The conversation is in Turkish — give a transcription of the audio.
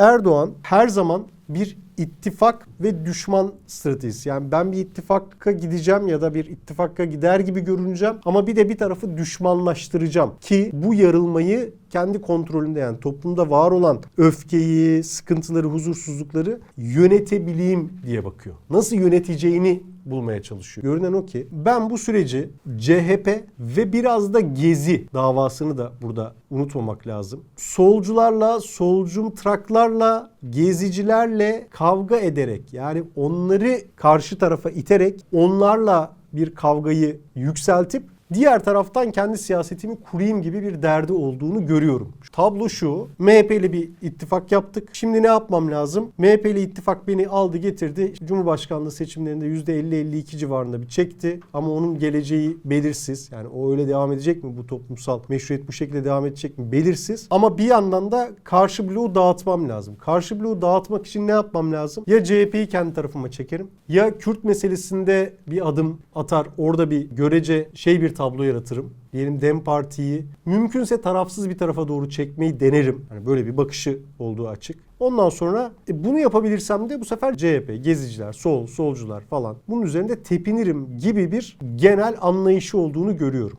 Erdoğan her zaman bir ittifak ve düşman stratejisi. Yani ben bir ittifaka gideceğim ya da bir ittifaka gider gibi görüneceğim ama bir de bir tarafı düşmanlaştıracağım ki bu yarılmayı kendi kontrolünde yani toplumda var olan öfkeyi, sıkıntıları, huzursuzlukları yönetebileyim diye bakıyor. Nasıl yöneteceğini bulmaya çalışıyor. Görünen o ki ben bu süreci CHP ve biraz da Gezi davasını da burada unutmamak lazım. Solcularla, solcum traklarla, gezicilerle kavga ederek yani onları karşı tarafa iterek onlarla bir kavgayı yükseltip Diğer taraftan kendi siyasetimi kurayım gibi bir derdi olduğunu görüyorum. Tablo şu. MHP ile bir ittifak yaptık. Şimdi ne yapmam lazım? MHP ile ittifak beni aldı getirdi. Cumhurbaşkanlığı seçimlerinde %50-52 civarında bir çekti. Ama onun geleceği belirsiz. Yani o öyle devam edecek mi? Bu toplumsal meşruiyet bu şekilde devam edecek mi? Belirsiz. Ama bir yandan da karşı bloğu dağıtmam lazım. Karşı bloğu dağıtmak için ne yapmam lazım? Ya CHP'yi kendi tarafıma çekerim. Ya Kürt meselesinde bir adım atar. Orada bir görece şey bir tablo yaratırım. Diyelim Dem Parti'yi mümkünse tarafsız bir tarafa doğru çekmeyi denerim. Hani böyle bir bakışı olduğu açık. Ondan sonra e, bunu yapabilirsem de bu sefer CHP, geziciler, sol, solcular falan bunun üzerinde tepinirim gibi bir genel anlayışı olduğunu görüyorum.